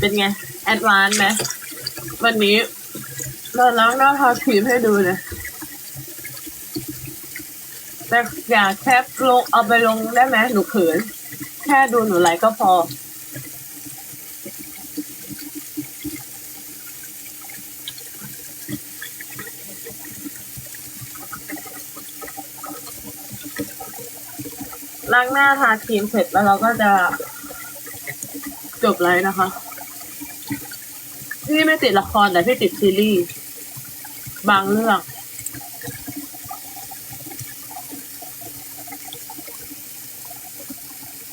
เป็นไง แอดวานไหมวันนี้เราล้างหน้าทาครีมให้ดูเลยแต่อย่าแคปลงเอาไปลงได้ไหมหนูเขิน แค่ดูหนูไลค์ก็พอ ล้างหน้าทาครีมเสร็จแล้วเราก็จะจบไลฟ์นะคะ พี่ไม่ติดละครแต่พี่ติดซีรีส์บางเรื่อง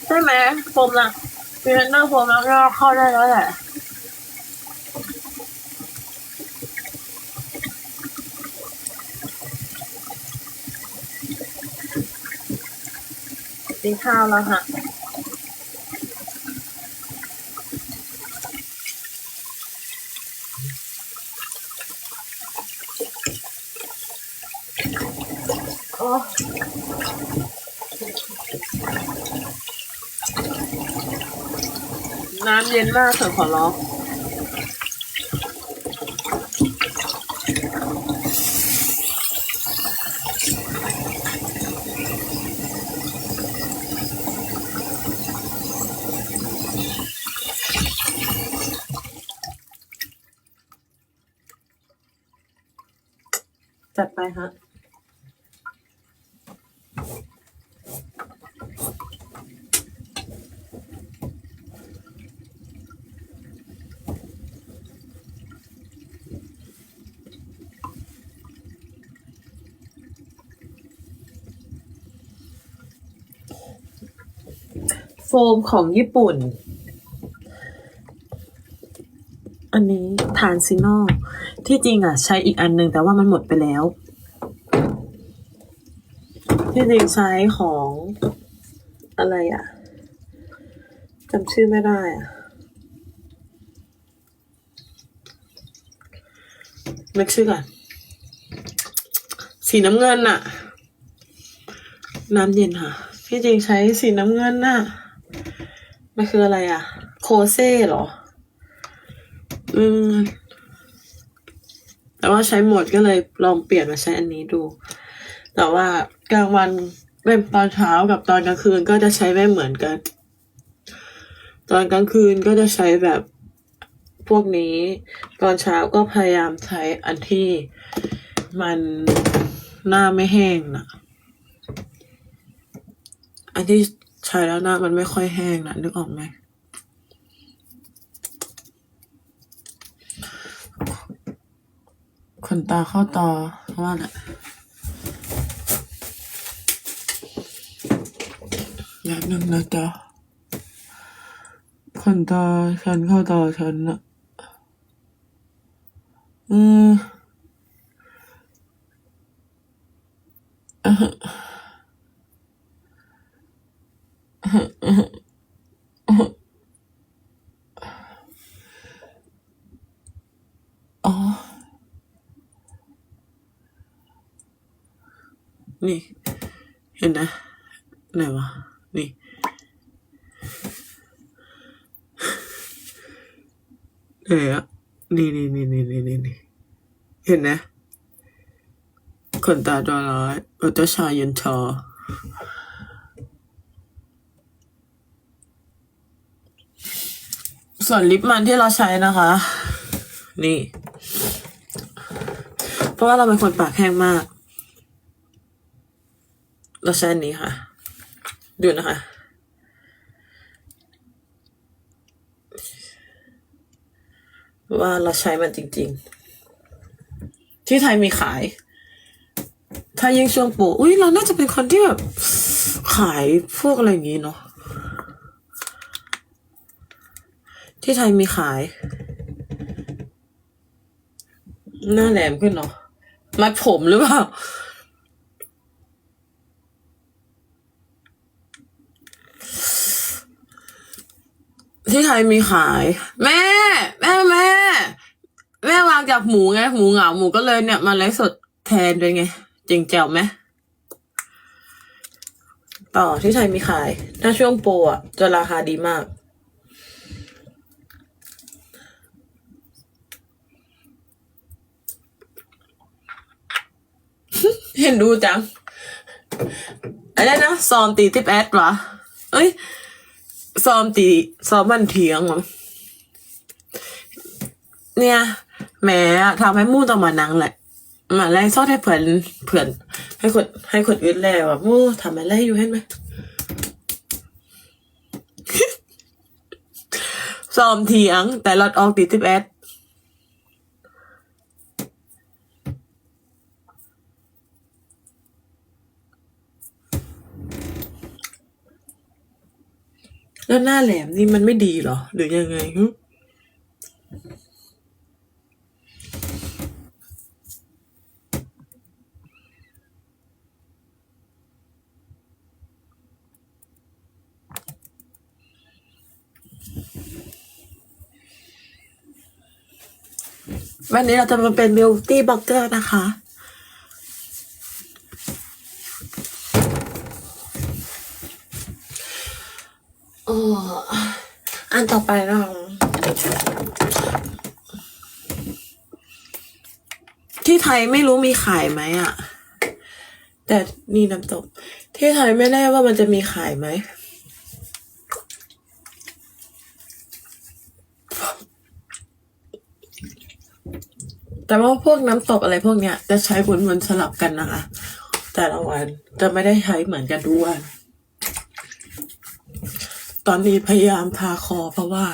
ใช่ไหมโฟมละพรีเซนเตอร์โฟมแล้วก็เข้าได้แล้วแหละกินข้าวแล้วค่ะ น้ำเย็นมากเถอะขอร้องจัดไปฮะ มของญี่ปุ่น อันนี้ทานซิโนที่จริงอะ ใช้อีกอันหนึ่งแต่ว่ามันหมดไปแล้ว ที่จริงใช้ของอะไรอะจำชื่อไม่ได้อะนึกชื่อก่อนสีน้ำเงินอะ น้ำเย็นค่ะที่จริงใช้สีน้ำเงินน่ะ มันคืออะไรอะโคเซ่เหรอ อืม แต่ว่าใช้หมดก็เลยลองเปลี่ยนมาใช้อันนี้ดู แต่ว่ากลางวันเป็นตอนเช้ากับตอนกลางคืนก็จะใช้ไม่เหมือนกัน ตอนกลางคืนก็จะใช้แบบพวกนี้ ตอนเช้าก็พยายามใช้อันที่มันหน้าไม่แห้งนะอันที่ ใช้แล้วหน้ามันไม่ค่อยแห้งนะนึกออกไหมขนตาเข้าตาว่าแหละอย่างหนึ่งนะจ๊ะขนตาฉันเข้าตาฉันอะอืมอ๋อ นี่ เห็นนะไหนวะ นี่ ไหนอะนี่นี่นี่นี่นี่นี่นี่เห็นนะขนตาตัวร้อยอุตชายันชอส่วนลิปมันที่เราใช้นะคะ นี่ เพราะว่าเราเป็นคนปากแห้งมาก เราใช้อันนี้ค่ะ ดูนะคะ ว่าเราใช้มันจริง ๆ ที่ไทยมีขาย ถ้ายิ่งช่วงปูอุ้ยเราน่าจะเป็นคนที่แบบขายพวกอะไรอย่างงี้เนาะที่ไทยมีขาย หน้าแหลมขึ้นเนาะมัดผมหรือเปล่า ที่ไทยมีขาย แม่ แม่แม่ แม่วางจากหมูไง หมูเหงาหมูก็เลยเนี่ยมาไลฟ์สดแทนด้วยไงจริงแจ๋วไหมต่อที่ไทยมีขายถ้าช่วงโปรอะ จะราคาดีมาก เห็นดูจังอะไรนะซอนตีทิปแอดวะเอ้ย ซ้อมตีซ้อมบันเทียงเหรอเนี่ยแหม่ทำให้มู่ต้องมานั่งแหละมาไล่ซอดให้เผื่อนเผื่อน ให้คนให้คนอื่นแล้วอะมู่ทำอะไรอยู่เห็นไหมซ้อมเถียงแต่รถออกติดทิปแอด แล้วหน้าแหลมนี่มันไม่ดีหรอ หรือยังไงฮึวันนี้เราจะมาเป็นบิวตี้บล็อกเกอร์นะคะ อ้อันต่อไปนะคะที่ไทยไม่รู้มีขายไหมอะ แต่นี่น้ำตก ที่ไทยไม่แน่ว่ามันจะมีขายไหม แต่ว่าพวกน้ำตกอะไรพวกเนี้ย จะใช้วนๆสลับกันนะคะ แต่ละวันจะไม่ได้ใช้เหมือนกันทุกวัน ตอนนี้พยายามทาคอเพราะว่า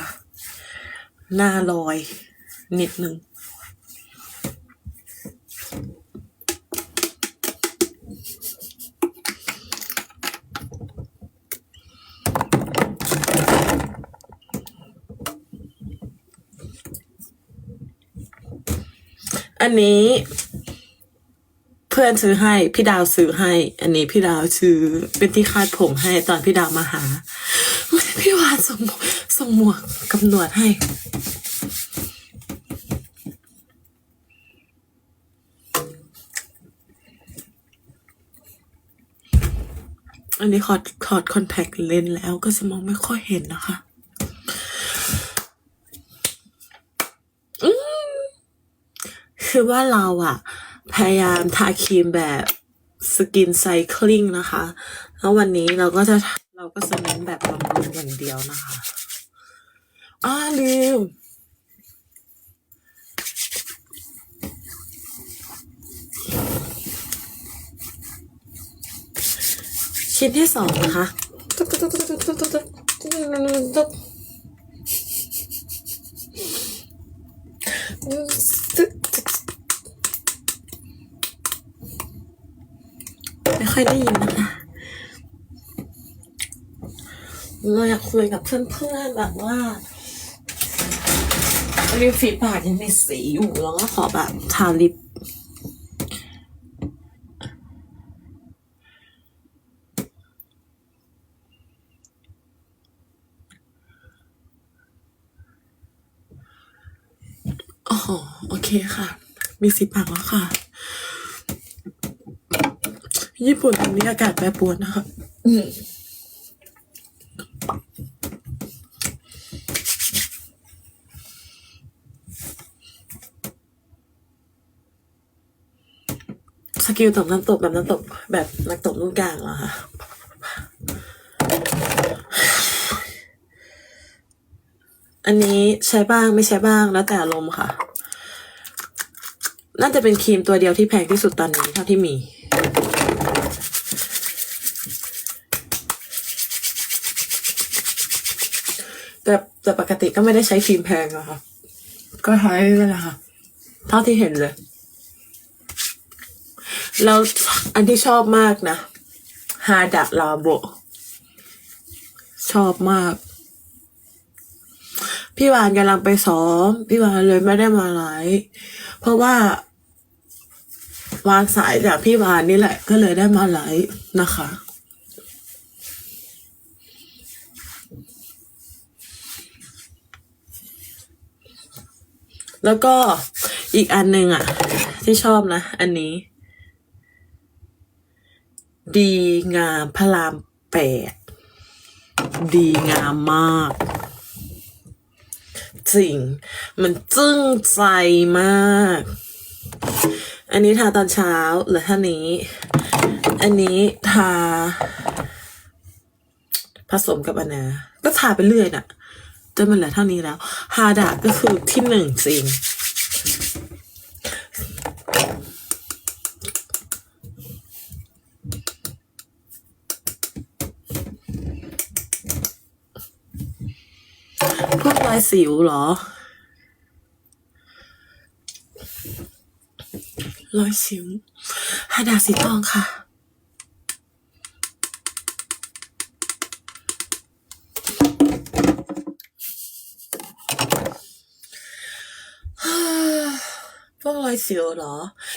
หน้าลอยนิดนึงอันนี้เพื่อนซื้อให้ พี่ดาวซื้อให้ อันนี้พี่ดาวซื้อเป็นที่คาดผมให้ตอนพี่ดาวมาหา พี่วานส่งหมวกส่งหมวกกับหนวดให้ อันนี้ขอถอดคอนแทคเลนส์แล้วก็จะมองไม่ค่อยเห็นนะคะคือว่าเราอะพยายามทาครีมแบบสกินไซคลิงนะคะ แล้ววันนี้เราก็จะ เราก็จเน้นแบบบำรุอย่างเดียวนะคะอ้าลืมชิ้นที่สองนะคะไม่ค่อยได้ยินนะคะ เราอยากคุยกับเพื่อนๆแบบว่าริมฝีปากยังมีสีอยู่แล้วก็ขอแบบทาลิปอ๋อโอเคค่ะ มีสีปากแล้วค่ะ ญี่ปุ่นตอนนี้อากาศแปรปรวนนะคะ กิลตบน้ำตกแบบน้ำตกแบบนักตบนุ่นกลางเหรอคะอันนี้ใช้บ้างไม่ใช้บ้างแล้วแต่อารมณ์ค่ะ น่าจะเป็นครีมตัวเดียวที่แพงที่สุดตอนนี้เท่าที่มี แต่แต่ปกติก็ไม่ได้ใช้ครีมแพงอะค่ะ ก็ใช้นั่แหละค่ะ เท่าที่เห็นเลย แล้วอันที่ชอบมากนะฮาดะลาโบชอบมาก พี่วานกำลังไปซ้อม พี่วานเลยไม่ได้มาไลฟ์เพราะว่าวางสายจากพี่วานนี่แหละ ก็เลยได้มาไลฟ์นะคะ แล้วก็อีกอันหนึ่งอะ ที่ชอบนะ อันนี้ ดีงามพระรามแปดดีงามมาก จริง มันจึ้งใจมาก อันนี้ทาตอนเช้าหลือเท่านี้ อันนี้ทา ผสมกับอันนะก็ทาไปเรื่อยน่ะจนมันเหลือเท่านี้แล้ว ฮาดาก็คือที่หนึ่งจริง พวกร อยสิวเหรอ รอยสิวฮาดาสีทองค่ะ พวกรอยสิวเหรอ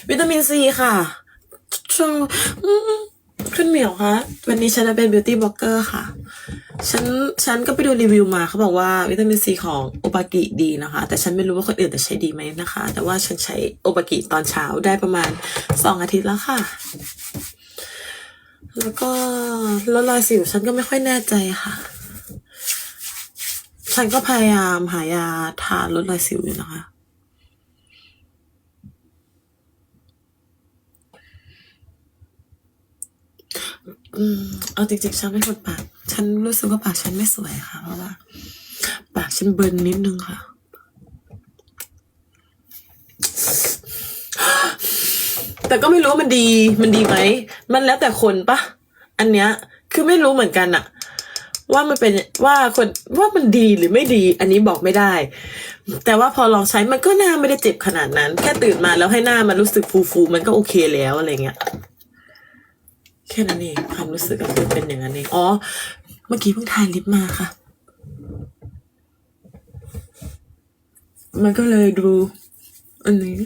วิตามินซีค่ะ ช่วงอืมคุณเหมียวคะ วันนี้ฉันจะเป็นบิวตี้บล็อกเกอร์ค่ะ ฉันฉันก็ไปดูรีวิวมาเขาบอกว่าวิตามินซีของโอปากิดีนะคะ แต่ฉันไม่รู้ว่าคนอื่นจะใช้ดีไหมนะคะ แต่ว่าฉันใช้โอปากิตอนเช้าได้ประมาณสองอาทิตย์แล้วค่ะ แล้วก็ลดรอยสิวฉันก็ไม่ค่อยแน่ใจค่ะ ฉันก็พยายามหายาทาลดรอยสิวอยู่นะคะ อืมเอาจริงๆฉันเป็นคนปาก ฉันรู้สึกว่าปากฉันไม่สวยค่ะ เพราะว่า ปากฉันเบิร์นนิดนึงค่ะ แต่ก็ไม่รู้มันดีมันดีไหม มันแล้วแต่คนปะอันเนี้ย คือไม่รู้เหมือนกันอะว่ามันเป็นว่าคนว่ามันดีหรือไม่ดี อันนี้บอกไม่ได้ แต่ว่าพอลองใช้มันก็หน้าไม่ได้เจ็บขนาดนั้น แค่ตื่นมาแล้วให้หน้ามันรู้สึกฟูๆมันก็โอเคแล้วอะไรเงี้ย แค่นั้นเองความรู้สึกก็คือเป็นอย่างนั้นเองอ๋อ เมื่อกี้เพิ่งทายลิปมาค่ะ มันก็เลยดูอันนี้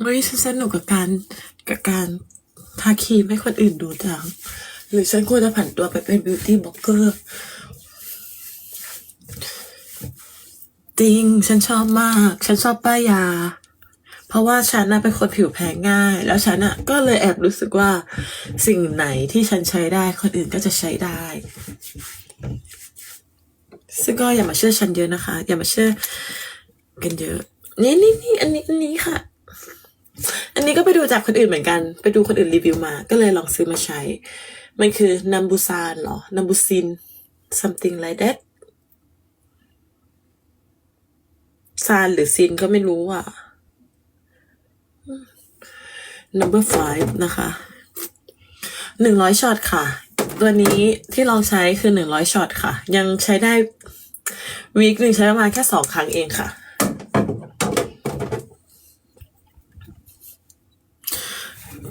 เฮ้ยฉันสนุกกับการกับการทาครีมให้คนอื่นดูจัง หรือฉันควรจะผันตัวไปเป็นบิวตี้บล็อกเกอร์ จริง ฉันชอบมาก ฉันชอบป้ายยา เพราะว่าฉันน่ะเป็นคนผิวแพ้ง่าย แล้วฉันอะก็เลยแอบรู้สึกว่าสิ่งไหนที่ฉันใช้ได้คนอื่นก็จะใช้ได้ ซึ่งก็อย่ามาเชื่อฉันเยอะนะคะ อย่ามาเชื่อกันเยอะ นี่นี่นี่อันนี้อันนี้ค่ะ อันนี้ก็ไปดูจากคนอื่นเหมือนกัน ไปดูคนอื่นรีวิวมา ก็เลยลองซื้อมาใช้ มันคือนัมบูซานเหรอนัมบูซิน something like that ซานหรือซินก็ไม่รู้อะ number five นะคะหนึ่งร้อยช็อตค่ะ ตัวนี้ที่ลองใช้คือหนึ่งร้อยช็อตค่ะ ยังใช้ได้วีคหนึ่งใช้ประมาณแค่สองครั้งเองค่ะ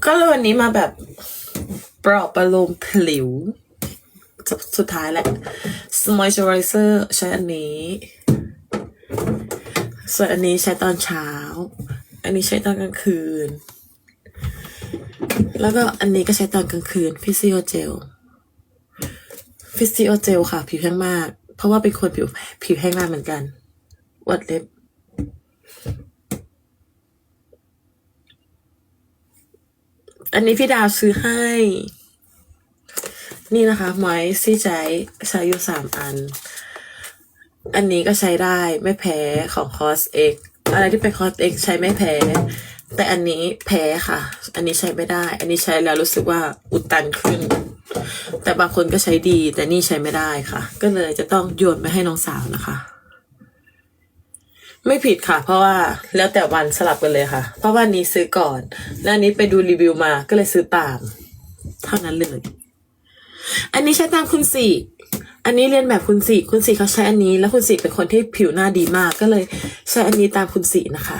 ก็เลยวันนี้มาแบบปลอบประโลมผิว สุดสุดท้ายแหละ moisturizer ใช้อันนี้ ส่วนอันนี้ใช้ตอนเช้า อันนี้ใช้ตอนกลางคืน แล้วก็อันนี้ก็ใช้ตอนกลางคืนฟิซิโอเจลฟิซิโอเจลค่ะ ผิวแห้งมาก เพราะว่าเป็นคนผิวผิวแห้งมากเหมือนกัน วัดเล็บ อันนี้พี่ดาวซื้อให้ นี่นะคะไม้ซี่ใจใช้อยู่สามอัน อันนี้ก็ใช้ได้ไม่แพ้ของคอสเอกอะไรที่เป็นคอสเอกใช้ไม่แพ้ แต่อันนี้แพ้ค่ะ อันนี้ใช้ไม่ได้ อันนี้ใช้แล้วรู้สึกว่าอุดตันขึ้น แต่บางคนก็ใช้ดี แต่นี่ใช้ไม่ได้ค่ะ ก็เลยจะต้องโยนไปให้น้องสาวนะคะ ไม่ผิดค่ะ เพราะว่าแล้วแต่วันสลับกันเลยค่ะ เพราะว่านี้ซื้อก่อนแล้วนี้ไปดูรีวิวมาก็เลยซื้อตาม เท่านั้นเลย อันนี้ใช้ตามคุณสี่ อันนี้เรียนแบบคุณสีคุณสีเขาใช้อันนี้ แล้วคุณสีเป็นคนที่ผิวหน้าดีมากก็เลย ใช้อันนี้ตามคุณสีนะคะ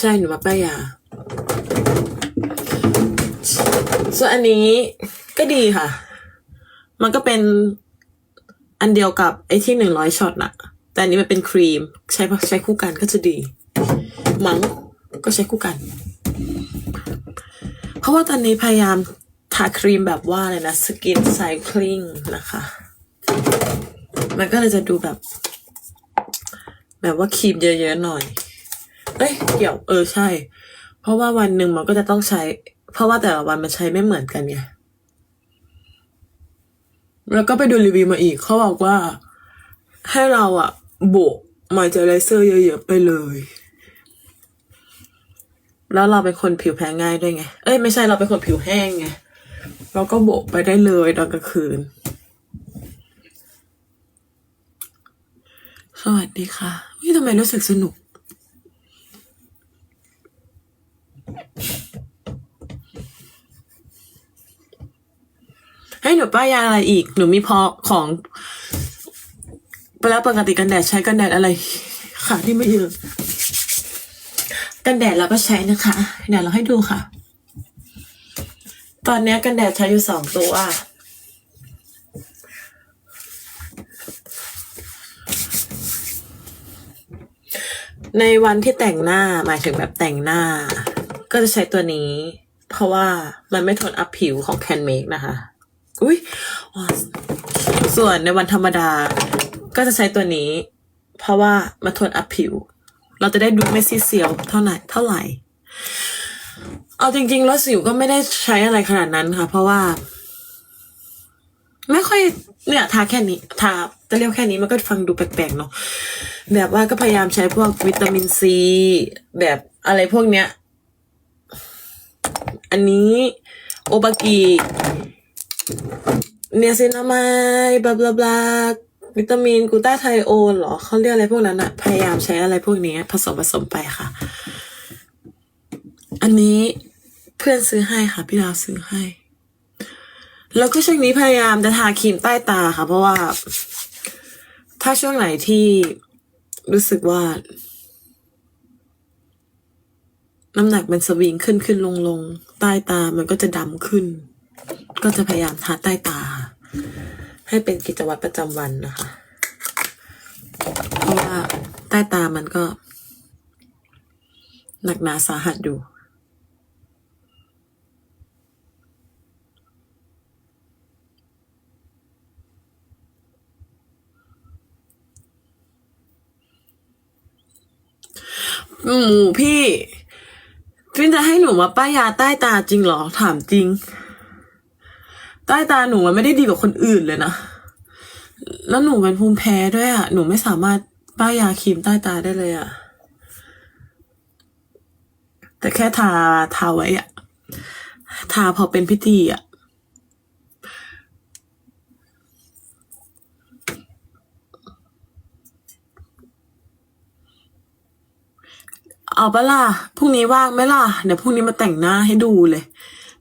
ใช่หนูมาป้ายยาส่วนอันนี้ก็ดีค่ะ มันก็เป็นอันเดียวกับไอ้ที่หนึ่งร้อยช็อตน่ะ แต่อันนี้มันเป็นครีมใช้ใช้คู่กันก็จะดีมั้งก็ใช้คู่กัน เพราะว่าตอนนี้พยายาม ทาครีมแบบว่าเลยนะสกินไซคลิงนะคะ มันก็เลยจะดูแบบ แบบว่าครีมเยอะๆหน่อย เอ้ยเกี่ยวเออใช่ เพราะว่าวันหนึ่งมันก็จะต้องใช้ เพราะว่าแต่ละวันมันใช้ไม่เหมือนกันไงแล้วก็ไปดูรีวิวมาอีกเขาบอกว่า ให้เราอะโบกมอยเจอไรเซอร์เยอะๆไปเลย แล้วเราเป็นคนผิวแพ้ง่ายด้วยไง เอ้ยไม่ใช่เราเป็นคนผิวแห้งไง เราก็โบกไปได้เลยตอนกลางคืน สวัสดีค่ะวิทำไมรู้สึกสนุก ให้หนูป้ายยาอะไรอีก หนูมีพอของแล้วปกติกันแดดใช้กันแดดอะไรค่ะที่ไม่เยอะกันแดดเราก็ใช้นะคะเดี๋ยวเราให้ดูค่ะ ตอนนี้กันแดดใช้อยู่สองตัว ในวันที่แต่งหน้าหมายถึงแบบแต่งหน้า ก็จะใช้ตัวนี้ เพราะว่ามันไม่ทนอัพผิวของ Can Make นะคะ อุ้ยส่วนในวันธรรมดา ก็จะใช้ตัวนี้ เพราะว่ามาทนอัพผิว เราจะได้ดูไม่ซีเซียวเท่าไหร่เท่าไหร่ เอาจริงๆ แล้วสิวก็ไม่ได้ใช้อะไรขนาดนั้นค่ะ เพราะว่า ไม่ค่อยเนี่ยทาแค่นี้ทาจะเรียกแค่นี้มันก็ฟังดูแปลกๆเนาะแบบว่าก็พยายามใช้พวกวิตามินซี แบบอะไรพวกเนี้ย อันนี้โอบากิเนียซินามายบลาบลาบลาวิตามินกูตาไทโอนเหรอเขาเรียกอะไรพวกนั้นอะพยายามใช้อะไรพวกนี้ผสมผสมไปค่ะ อันนี้เพื่อนซื้อให้ค่ะ พี่ดาวซื้อให้ แล้วก็ช่วงนี้พยายามจะทาครีมใต้ตาค่ะ เพราะว่า ถ้าช่วงไหนที่รู้สึกว่า น้ำหนักมันสวิงขึ้นขึ้นลงลงใต้ตามันก็จะดำขึ้น ก็จะพยายามทาใต้ตา ให้เป็นกิจวัตรประจำวันนะคะ เพราะว่าใต้ตามันก็ หนักหนาสาหัสอยู่ หมูพี่ฟินจะให้หนูมาป้ายยาใต้ตาจริงเหรอถามจริง ใต้ตาหนูมันไม่ได้ดีกว่าคนอื่นเลยนะ แล้วหนูเป็นภูมิแพ้ด้วยอะ หนูไม่สามารถป้ายยาครีมใต้ตาได้เลยอะ แต่แค่ทาทาไว้อะ ทาพอเป็นพิธีอะ เอาปะล่ะพรุ่งนี้ว่างไหมล่ะ เดี๋ยวพรุ่งนี้มาแต่งหน้าให้ดูเลย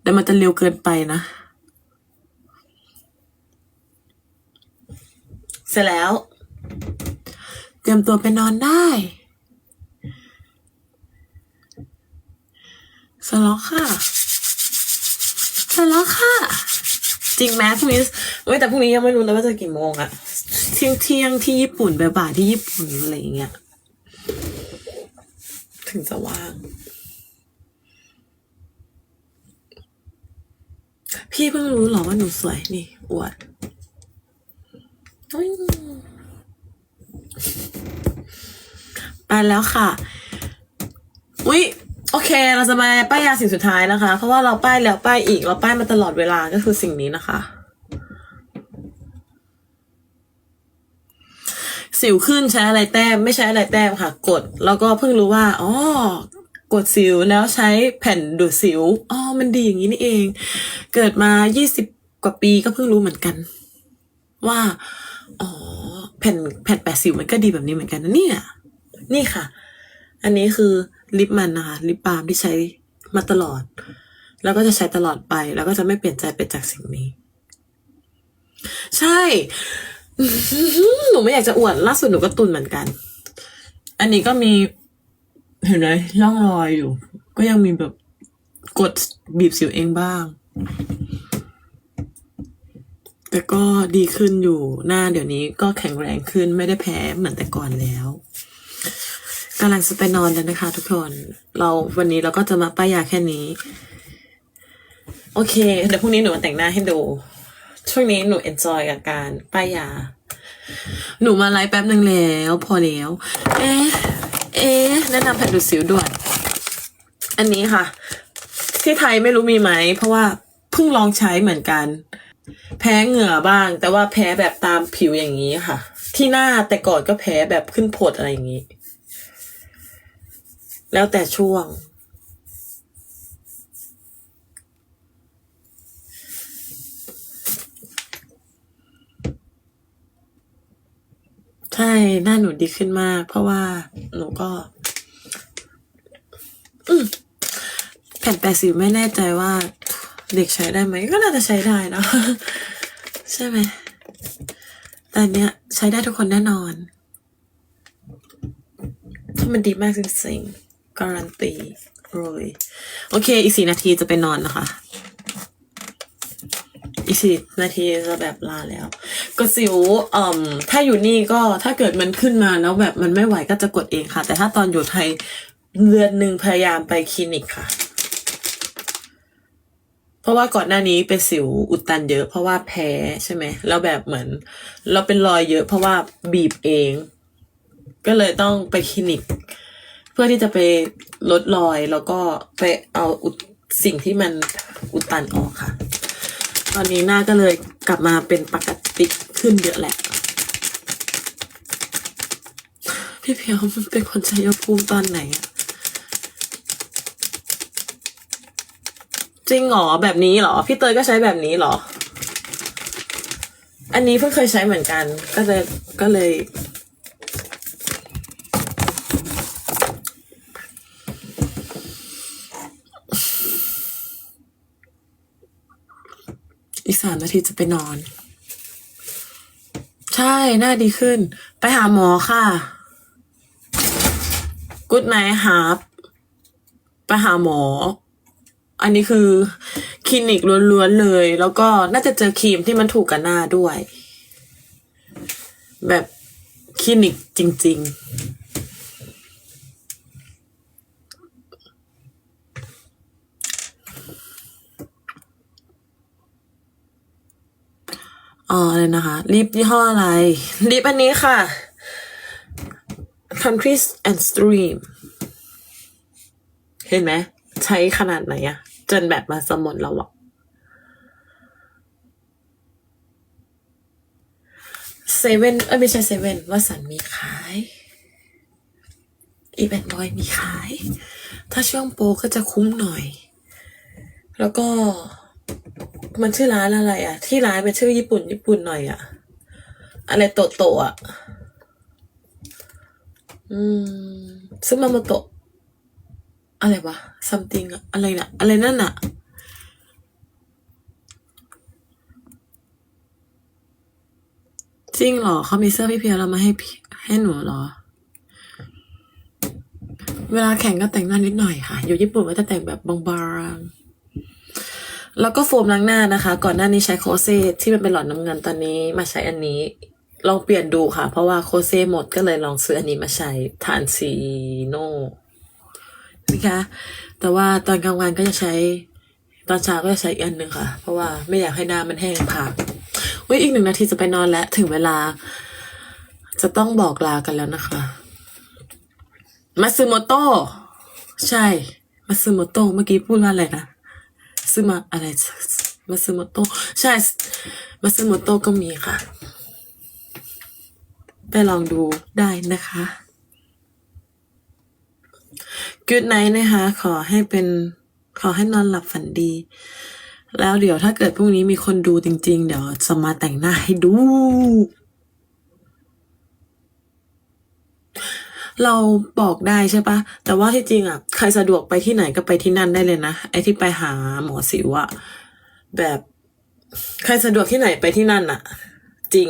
เดี๋ยวมันจะเร็วเกินไปนะ เสร็จแล้ว เตรียมตัวไปนอนได้เสร็จแล้วค่ะเสร็จแล้วค่ะ จริงไหมพรุ่งนี้เว้ยแต่พรุ่งนี้ยังไม่รู้เลยว่าจะกี่โมงอะเที่ยงเที่ยงที่ญี่ปุ่นบ่ายๆที่ญี่ปุ่นอะไรอย่างเงี้ย ถึงจะว่าง พี่เพิ่งรู้เหรอว่าหนูสวยนี่ อวดไปแล้วค่ะ อุ๊ย โอเค เราจะมาป้ายยาสิ่งสุดท้ายนะคะ เพราะว่าเราป้ายแล้วป้ายอีก เราป้ายมาตลอดเวลาก็คือสิ่งนี้นะคะ สิวขึ้นใช้อะไรแต้ม ไม่ใช้อะไรแต้มค่ะ กด แล้วก็เพิ่งรู้ว่าอ๋อกดสิวแล้วใช้แผ่นดูดสิวอ๋อมันดีอย่างนี้นี่เอง เกิดมายี่สิบกว่าปีก็เพิ่งรู้เหมือนกัน ว่าอ๋อแผ่นแผ่นแปะสิวมันก็ดีแบบนี้เหมือนกันนะเนี่ยนี่ค่ะ อันนี้คือลิปมันนะคะลิปบาล์มที่ใช้มาตลอด แล้วก็จะใช้ตลอดไป แล้วก็จะไม่เปลี่ยนใจไปจากสิ่งนี้ ใช่ หนูไม่อยากจะอวดล่าสุดหนูก็ตุนเหมือนกัน อันนี้ก็มี เห็นไหมร่องรอยอยู่ ก็ยังมีแบบกดบีบสิวเองบ้าง แต่ก็ดีขึ้นอยู่หน้าเดี๋ยวนี้ก็แข็งแรงขึ้นไม่ได้แพ้เหมือนแต่ก่อนแล้วกำลังจะไปนอนแล้วนะคะ ทุกคน เราวันนี้เราก็จะมาป้ายยาแค่นี้ โอเค เดี๋ยวพรุ่งนี้หนูมาแต่งหน้าให้ดู ช่วงนี้หนูเอนจอยกับการป้ายยา หนูมาไลฟ์แป๊บหนึ่งแล้ว พอแล้ว เอ๊ะ เอ๊ะ แนะนำแผ่นดูดสิวด่วน อันนี้ค่ะ ที่ไทยไม่รู้มีไหม เพราะว่าเพิ่งลองใช้เหมือนกัน แพ้เหงื่อบ้าง แต่ว่าแพ้แบบตามผิวอย่างนี้ค่ะ ที่หน้าแต่ก่อนก็แพ้แบบขึ้นผดอะไรอย่างนี้ แล้วแต่ช่วง ใช่ หน้าหนูดีขึ้นมาก เพราะว่าหนูก็แผ่นแปดสิวไม่แน่ใจว่า เด็กใช้ได้ไหม ก็น่าจะใช้ได้นะใช่ไหมแต่เนี้ยใช้ได้ทุกคนแน่นอนถ้ามันดีมากจริงๆการันตีเลยโอเค อีกสี่นาทีจะไปนอนนะคะ อีกสี่นาทีจะแบบลาแล้ว ก็สิวเอ่มถ้าอยู่นี่ก็ถ้าเกิดมันขึ้นมาแล้วแบบมันไม่ไหวก็จะกดเองค่ะ แต่ถ้าตอนอยู่ไทยเดือนหนึ่งพยายามไปคลินิกค่ะ เพราะว่าก่อนหน้านี้เป็นสิวอุดตันเยอะ เพราะว่าแพ้ใช่ไหมแล้วแบบเหมือน เราเป็นรอยเยอะ เพราะว่าบีบเอง ก็เลยต้องไปคลินิก เพื่อที่จะไปลดรอยแล้วก็ไปเอาอุดสิ่งที่มันอุดตันออกค่ะ ตอนนี้หน้าก็เลยกลับมาเป็นปกติขึ้นเยอะแหละ พี่เพียวมันเป็นคนชัยภูมิตอนไหนอะจริงเหรอแบบนี้เหรอ พี่เตยก็ใช้แบบนี้เหรอ อันนี้เพิ่งเคยใช้เหมือนกัน ก็เลยก็เลย สามนาทีจะไปนอน ใช่ หน้าดีขึ้น ไปหาหมอค่ะกุดไนฮาร์ปไปหาหมอ อันนี้คือคลินิกล้วนๆเลย แล้วก็น่าจะเจอครีมที่มันถูกกับหน้าด้วย แบบคลินิกจริง ๆ อ๋อเลยนะคะ ลิปยี่ห้ออะไร ลิปอันนี้ค่ะ Country and Stream เห็นไหม ใช้ขนาดไหนอะจนแบบมาสมดแล้วอะเซเว่นเอ้ไม่ใช่เซเว่นว่าสันมีขายอีเวนต์บอยมีขาย ถ้าช่วงโปรก็จะคุ้มหน่อย แล้วก็ มันชื่อร้านอะไรอะ ที่ร้านเป็นชื่อญี่ปุ่น ญี่ปุ่นหน่อยอะ อะไรโตโตอะ อืมซึมาโมโตะอะไรวะ something อะอะไรนะอะไรนั่นอะจริงเหรอเขามีเสื้อพี่เพียวแล้วมาให้ให้หนูเหรอ เวลาแข่งก็แต่งหน้านิดหน่อยค่ะ อยู่ญี่ปุ่นก็จะแต่งแบบบางๆ แล้วก็โฟมล้างหน้านะคะ ก่อนหน้านี้ใช้โคเซที่มันเป็นหลอดน้ำเงินตอนนี้มาใช้อันนี้ ลองเปลี่ยนดูค่ะ เพราะว่าโคเซหมดก็เลยลองซื้ออันนี้มาใช้ทานซีโนนะคะแต่ว่าตอนกลางวันก็จะใช้ตอนเช้าก็จะใช้อีกอันหนึ่งค่ะ เพราะว่าไม่อยากให้หน้ามันแห้งผากอุ้ยอีกหนึ่งนาทีจะไปนอนแล้ว ถึงเวลา จะต้องบอกลากันแล้วนะคะ มาซึโมโตะใช่ มาซึโมโตะเมื่อกี้พูดว่าอะไรนะ ซึมาอะไรมาซึมโตใช่มาซึมโตก็มีค่ะ ไปลองดูได้นะคะ Good night นะคะ ขอให้เป็นขอให้นอนหลับฝันดี แล้วเดี๋ยวถ้าเกิดพรุ่งนี้มีคนดูจริง ๆ เดี๋ยวจะมาแต่งหน้าให้ดู เราบอกได้ใช่ปะแต่ว่าที่จริงอะใครสะดวกไปที่ไหนก็ไปที่นั่นได้เลยนะไอ้ที่ไปหาหมอสิวอะแบบใครสะดวกที่ไหนไปที่นั่นอะจริง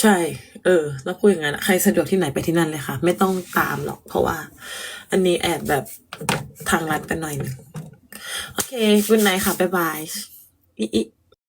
ใช่ เออ แล้วพูดอย่างนั้นใครสะดวกที่ไหนไปที่นั่นเลยค่ะ ไม่ต้องตามหรอก เพราะว่า อันนี้แอบแบบทางรัดไปหน่อยนึงโอเคกุนไนค่ะบ๊ายบายอิอ